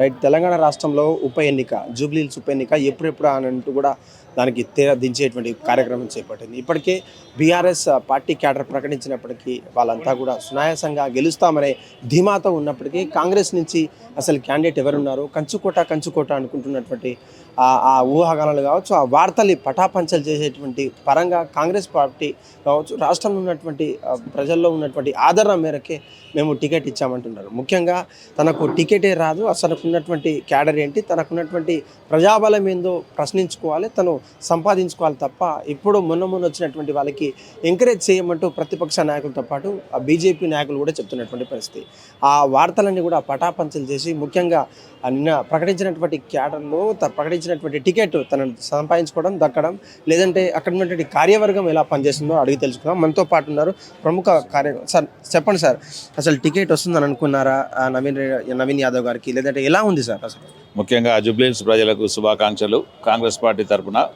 Right Telangana రాష్ట్రంలో ఉప ఎన్నిక జూబ్లీహిల్స్ ఉప ఎన్నిక ఎప్పుడెప్పుడు అని అంటూ కూడా దానికి తేడా దించేటువంటి కార్యక్రమం చేపట్టింది. ఇప్పటికే బీఆర్ఎస్ పార్టీ క్యాడర్ ప్రకటించినప్పటికీ వాళ్ళంతా కూడా సునాయాసంగా గెలుస్తామనే ధీమాతో ఉన్నప్పటికీ కాంగ్రెస్ నుంచి అసలు క్యాండిడేట్ ఎవరున్నారు? కంచుకోట కంచుకోట అనుకుంటున్నటువంటి ఆ- ఊహాగానాలు కావచ్చు ఆ వార్తల్ని పటాపంచలు చేసేటువంటి పరంగా కాంగ్రెస్ పార్టీ కావచ్చు రాష్ట్రంలో ఉన్నటువంటి ప్రజల్లో ఉన్నటువంటి ఆదరణ మేరకే మేము టికెట్ ఇచ్చామంటున్నారు. ముఖ్యంగా తనకు టికెటే రాదు అసలు ఉన్నటువంటి క్యాడర్ ఏంటి తనకున్నటువంటి ప్రజాబలం ఏందో ప్రశ్నించుకోవాలి తను సంపాదించుకోవాలి తప్ప ఇప్పుడు మొన్న మొన్న వచ్చినటువంటి వాళ్ళకి ఎంకరేజ్ చేయమంటూ ప్రతిపక్ష నాయకులతో పాటు ఆ బీజేపీ నాయకులు కూడా చెప్తున్నటువంటి పరిస్థితి. ఆ వార్తలన్నీ కూడా పటాపంచలు చేసి ముఖ్యంగా నిన్న ప్రకటించినటువంటి క్యాడర్లో త- ప్రకటించినటువంటి టికెట్ తనను సంపాదించుకోవడం దక్కడం లేదంటే అక్కడ ఉన్నటువంటి కార్యవర్గం ఎలా పనిచేస్తుందో అడిగి తెలుసుకుందాం. మనతో పాటు ఉన్నారు ప్రముఖ కార్య సార్ చెప్పండి సార్. అసలు టికెట్ వస్తుందని అనుకున్నారా? నవీన్ నవీన్ యాదవ్ గారికి లేదంటే ఎలా ఉంది సార్ అసలు? ముఖ్యంగా జుబ్లీహిల్స్ ప్రజలకు శుభాకాంక్షలు. కాంగ్రెస్ పార్టీ తరఫున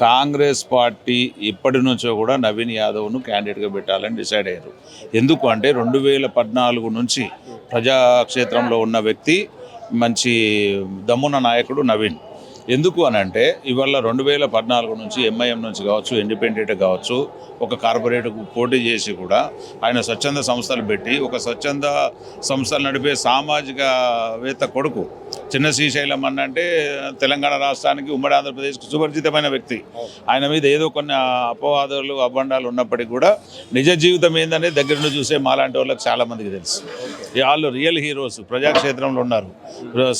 కాంగ్రెస్ పార్టీ ఇప్పటి నుంచో కూడా నవీన్ యాదవ్ను క్యాండిడేట్గా పెట్టాలని డిసైడ్ అయ్యారు. ఎందుకు అంటే రెండు వేల పద్నాలుగు నుంచి ప్రజాక్షేత్రంలో ఉన్న వ్యక్తి మంచి దమ్మున్న నాయకుడు నవీన్. ఎందుకు అని అంటే ఇవాళ రెండు వేల పద్నాలుగు నుంచి ఎంఐఎం నుంచి కావచ్చు ఇండిపెండెంట్ కావచ్చు ఒక కార్పొరేట్కు పోటీ చేసి కూడా ఆయన స్వచ్ఛంద సంస్థలు పెట్టి ఒక స్వచ్ఛంద సంస్థలు నడిపే సామాజికవేత్త కొడుకు చిన్న శ్రీశైలం అన్నంటే తెలంగాణ రాష్ట్రానికి ఉమ్మడి ఆంధ్రప్రదేశ్కు సుపరిచితమైన వ్యక్తి. ఆయన మీద ఏదో కొన్ని అపవాదాలు అభండాలు ఉన్నప్పటికీ కూడా నిజ జీవితం ఏందనే దగ్గర నుండి చూసే మాలాంటి వాళ్ళకి చాలామందికి తెలుసు. ఈ వాళ్ళు రియల్ హీరోస్ ప్రజాక్షేత్రంలో ఉన్నారు.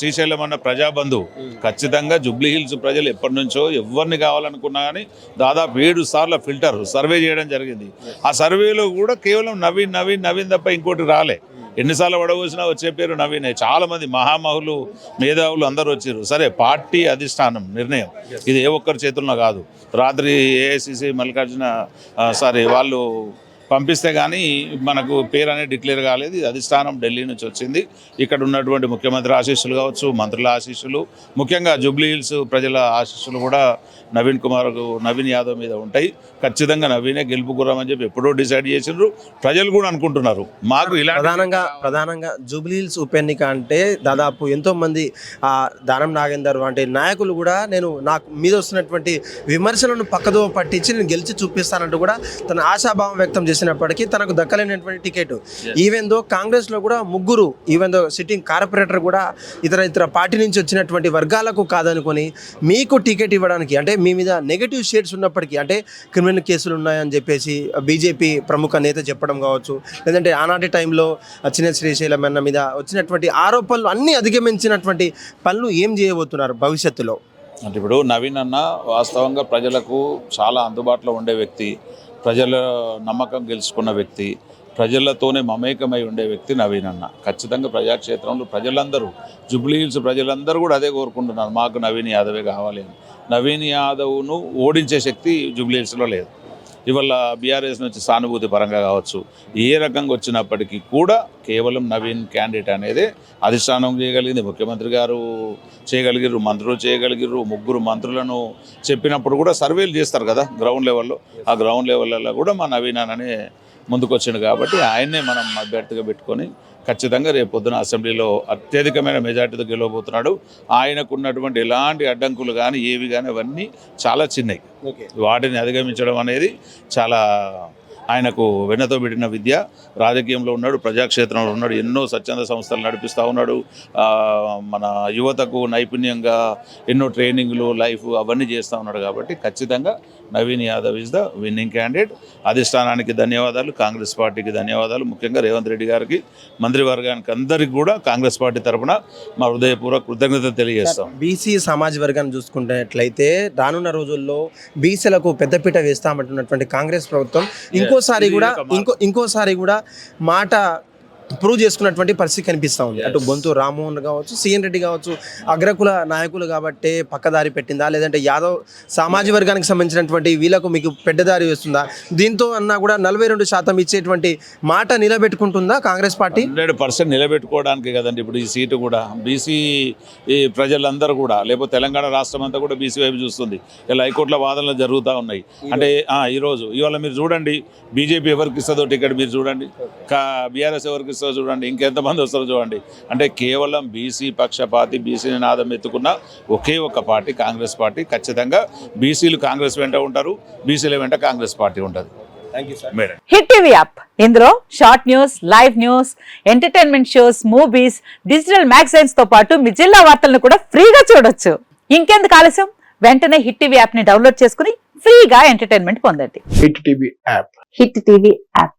శ్రీశైలం అన్న ప్రజాబంధువు. ఖచ్చితంగా జుబ్లీ హిల్స్ ప్రజలు ఎప్పటి నుంచో ఎవరిని కావాలనుకున్నా కానీ దాదాపు ఏడు సార్లు ఫిల్టర్ సర్వే చేయడం జరిగింది. ఆ సర్వేలో కూడా కేవలం నవీన్ నవీన్ నవీన్ తప్ప ఇంకోటి రాలే. ఎన్నిసార్లు వడవసినా వచ్చే పేరు నవీనే. చాలామంది మహామహులు మేధావులు అందరూ వచ్చారు సరే పార్టీ అధిష్టానం నిర్ణయం. ఇది ఏ ఒక్కరి చేతుల్లో కాదు. రాత్రి ఏఐసిసి మల్లికార్జున సారీ వాళ్ళు పంపిస్తే కానీ మనకు పేరు అనేది డిక్లేర్ కాలేదు. ఇది అధిష్టానం ఢిల్లీ నుంచి వచ్చింది. ఇక్కడ ఉన్నటువంటి ముఖ్యమంత్రి ఆశీస్సులు కావచ్చు మంత్రుల ఆశీస్సులు ముఖ్యంగా జూబ్లీ హిల్స్ ప్రజల ఆశీస్సులు కూడా నవీన్ కుమార్ నవీన్ యాదవ్ మీద ఉంటాయి. ఖచ్చితంగా నవీనే గెలుపు గుర్రమని చెప్పి ఎప్పుడో డిసైడ్ చేసిండ్రు. ప్రజలు కూడా అనుకుంటున్నారు. మాకు ఇలా ప్రధానంగా ప్రధానంగా జూబ్లీహిల్స్ ఉప ఎన్నిక అంటే దాదాపు ఎంతో మంది దానం నాగేందర్ వంటి నాయకులు కూడా నేను నాకు మీద వస్తున్నటువంటి విమర్శలను పక్కదో పట్టించి నేను గెలిచి చూపిస్తానంటూ కూడా తన ఆశాభావం వ్యక్తం చేసినప్పటికీ తనకు దక్కలేనటువంటి టికెట్. ఈవెన్ దో కాంగ్రెస్లో కూడా ముగ్గురు ఈవెన్ దో సిట్టింగ్ కార్పొరేటర్ కూడా ఇతర ఇతర పార్టీ నుంచి వచ్చినటువంటి వర్గాలకు కాదనుకొని మీకు టికెట్ ఇవ్వడానికి అంటే మీ మీద నెగటివ్ షేడ్స్ ఉన్నప్పటికీ అంటే క్రిమినల్ కేసులు ఉన్నాయని చెప్పేసి బీజేపీ ప్రముఖ నేత చెప్పడం కావచ్చు లేదంటే ఆనాటి టైంలో చిన్న శ్రీశైలం అన్న మీద వచ్చినటువంటి ఆరోపణలు అన్నీ అధిగమించినటువంటి పనులు ఏం చేయబోతున్నారు భవిష్యత్తులో? అంటే ఇప్పుడు నవీన్ అన్న వాస్తవంగా ప్రజలకు చాలా అందుబాటులో ఉండే వ్యక్తి. ప్రజల నమ్మకం గెలుచుకున్న వ్యక్తి ప్రజలతోనే మమేకమై ఉండే వ్యక్తి నవీన్ అన్న. ఖచ్చితంగా ప్రజాక్షేత్రంలో ప్రజలందరూ జుబ్లీహిల్స్ ప్రజలందరూ కూడా అదే కోరుకుంటున్నారు. మాకు నవీన్ యాదవే కావాలి అని. నవీన్ యాదవ్ను ఓడించే శక్తి జుబ్లీహిల్స్లో లేదు. ఇవాళ బీఆర్ఎస్ నుంచి సానుభూతి పరంగా కావచ్చు ఏ రకంగా వచ్చినప్పటికీ కూడా కేవలం నవీన్ క్యాండిడేట్ అనేది అధిష్టానం చేయగలిగింది. ముఖ్యమంత్రి గారు చేయగలిగిర్రు మంత్రులు చేయగలిగారు ముగ్గురు మంత్రులను చెప్పినప్పుడు కూడా సర్వేలు చేస్తారు కదా గ్రౌండ్ లెవెల్లో ఆ గ్రౌండ్ లెవెల్లో కూడా మా నవీన్ అనే ముందుకొచ్చిండు కాబట్టి ఆయన్నే మనం అభ్యర్థిగా పెట్టుకొని ఖచ్చితంగా రేపు పొద్దున అసెంబ్లీలో అత్యధికమైన మెజార్టీతో గెలవబోతున్నాడు. ఆయనకు ఉన్నటువంటి ఎలాంటి అడ్డంకులు కానీ ఏవి కానీ అవన్నీ చాలా చిన్నవి ఓకే. వాటిని అధిగమించడం అనేది చాలా ఆయనకు వెన్నతో పెట్టిన విద్య. రాజకీయంలో ఉన్నాడు ప్రజాక్షేత్రంలో ఉన్నాడు ఎన్నో స్వచ్ఛంద సంస్థలు నడిపిస్తూ ఉన్నాడు. మన యువతకు నైపుణ్యంగా ఎన్నో ట్రైనింగ్లు లైఫ్ అవన్నీ చేస్తూ ఉన్నాడు కాబట్టి ఖచ్చితంగా Naveen Yadav is the winning candidate అధిష్టానానికి ధన్యవాదాలు కాంగ్రెస్ పార్టీకి ధన్యవాదాలు. ముఖ్యంగా రేవంత్ రెడ్డి గారికి మంత్రివర్గానికి అందరికీ కూడా కాంగ్రెస్ పార్టీ తరఫున మా హృదయపూర్వక కృతజ్ఞత తెలియజేస్తాం. బీసీ సమాజ వర్గాన్ని చూసుకున్నట్లయితే రానున్న రోజుల్లో బీసీలకు పెద్దపీట వేస్తామంటున్నటువంటి కాంగ్రెస్ ప్రభుత్వం ఇంకోసారి కూడా ఇంకో ఇంకోసారి కూడా మాట ప్రూవ్ చేసుకున్నటువంటి పరిస్థితి కనిపిస్తూ ఉంది. అటు బొంతు రామ్మోహన్ కావచ్చు సీఎన్ రెడ్డి కావచ్చు అగ్రకుల నాయకులు కాబట్టి పక్కదారి పెట్టిందా? లేదంటే యాదవ్ సామాజిక వర్గానికి సంబంధించినటువంటి వీళ్ళకు మీకు పెద్దదారి వేస్తుందా? దీంతో అన్నా కూడా నలభై రెండు శాతం ఇచ్చేటువంటి మాట నిలబెట్టుకుంటుందా కాంగ్రెస్ పార్టీ? హండ్రెడ్ పర్సెంట్ నిలబెట్టుకోవడానికి కదండి ఇప్పుడు ఈ సీటు కూడా. బీసీ ఈ ప్రజలందరూ కూడా లేకపోతే తెలంగాణ రాష్ట్రం అంతా కూడా బీసీ వైపు చూస్తుంది. ఇలా హైకోర్టుల వాదనలు జరుగుతూ ఉన్నాయి. అంటే ఈరోజు ఇవాళ మీరు చూడండి బీజేపీ ఎవరికి ఇస్తుందో టికెట్ మీరు చూడండి. బీఆర్ఎస్ ఎవరికి పంపిస్తారో చూడండి ఇంకెంతమంది వస్తారో చూడండి. అంటే కేవలం బీసీ పక్షపాతి బీసీ నినాదం ఎత్తుకున్న ఒకే ఒక పార్టీ కాంగ్రెస్ పార్టీ. ఖచ్చితంగా బీసీలు కాంగ్రెస్ వెంట ఉంటారు బీసీల వెంట కాంగ్రెస్ పార్టీ ఉంటుంది. Hit TV app. ఇందులో short news live news entertainment shows movies digital మ్యాగజైన్స్తో పాటు మీ జిల్లా వార్తలను కూడా ఫ్రీగా చూడొచ్చు. ఇంకెందుకు ఆలస్యం? వెంటనే హిట్ టీవీ యాప్ని డౌన్లోడ్ చేసుకుని ఫ్రీగా ఎంటర్టైన్మెంట్ పొందండి. Hit TV app. Hit TV app.